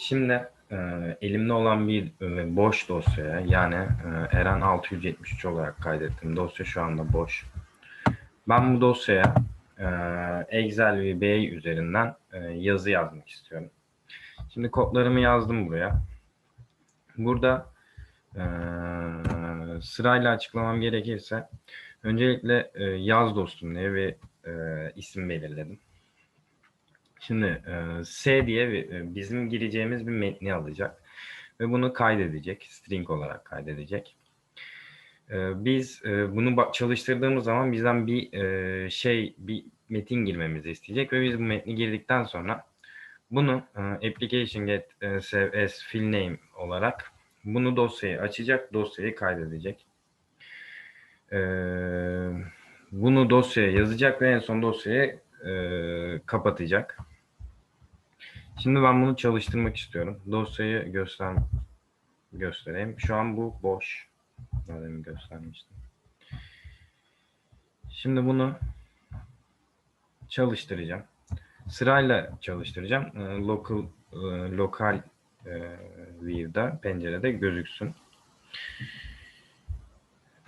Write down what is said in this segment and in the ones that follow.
Şimdi e, elimde olan bir e, boş dosyaya yani e, Eren 673 olarak kaydettiğim dosya şu anda boş. Ben bu dosyaya e, Excel Bey üzerinden e, yazı yazmak istiyorum. Şimdi kodlarımı yazdım buraya. Burada e, sırayla açıklamam gerekirse öncelikle e, yaz dostum diye bir e, isim belirledim. Şimdi e, S diye e, bizim gireceğimiz bir metni alacak ve bunu kaydedecek, string olarak kaydedecek. E, biz bunu çalıştırdığımız zaman bizden bir şey, bir metin girmemizi isteyecek ve biz bu metni girdikten sonra bunu application get as fill name olarak bunu dosyayı açacak, dosyayı kaydedecek. Bunu dosyaya yazacak ve en son dosyayı kapatacak. Şimdi ben bunu çalıştırmak istiyorum. Dosyayı göster göstereyim. Şu an bu boş. Demin göstermiştim. Şimdi bunu çalıştıracağım. Sırayla çalıştıracağım. Ee, Local e, lokal e, view'da pencerede gözüksün.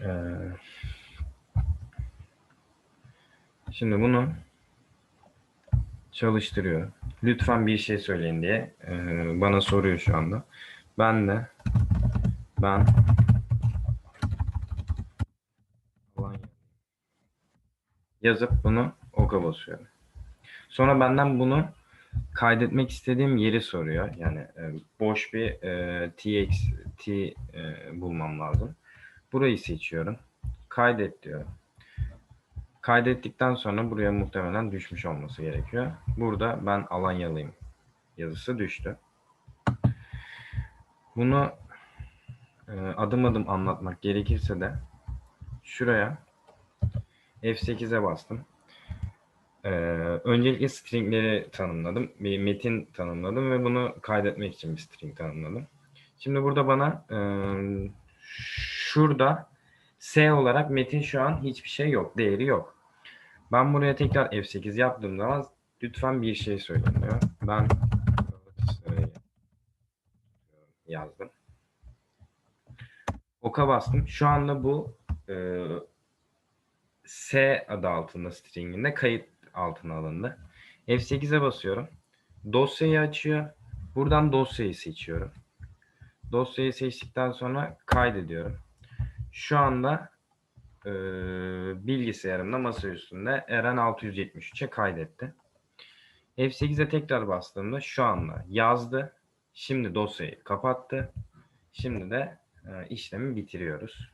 Ee, Şimdi bunu çalıştırıyor. Lütfen bir şey söyleyin diye e, bana soruyor şu anda. Ben de ben yazıp bunu oka basıyorum. Sonra benden bunu kaydetmek istediğim yeri soruyor. Yani e, boş bir e, txt e, bulmam lazım. Burayı seçiyorum. Kaydet diyor. Kaydettikten sonra buraya muhtemelen düşmüş olması gerekiyor. Burada ben Alanyalıyım yazısı düştü. Bunu e, adım adım anlatmak gerekirse de şuraya F8'e bastım. Ee, öncelikle stringleri tanımladım. Bir metin tanımladım ve bunu kaydetmek için bir string tanımladım. Şimdi burada bana e, şurada S olarak metin şu an hiçbir şey yok. Değeri yok. Ben buraya tekrar F8 yaptığım zaman lütfen bir şey söyleyin diyor. Ben yazdım. Oka bastım. Şu anda bu e, S adı altında stringinde kayıt altına alındı. F8'e basıyorum. Dosyayı açıyor. Buradan dosyayı seçiyorum. Dosyayı seçtikten sonra kaydediyorum. Şu anda e, bilgisayarımda masa üstünde Eren 673'e kaydetti. F8'e tekrar bastığımda şu anda yazdı. Şimdi dosyayı kapattı. Şimdi de e, işlemi bitiriyoruz.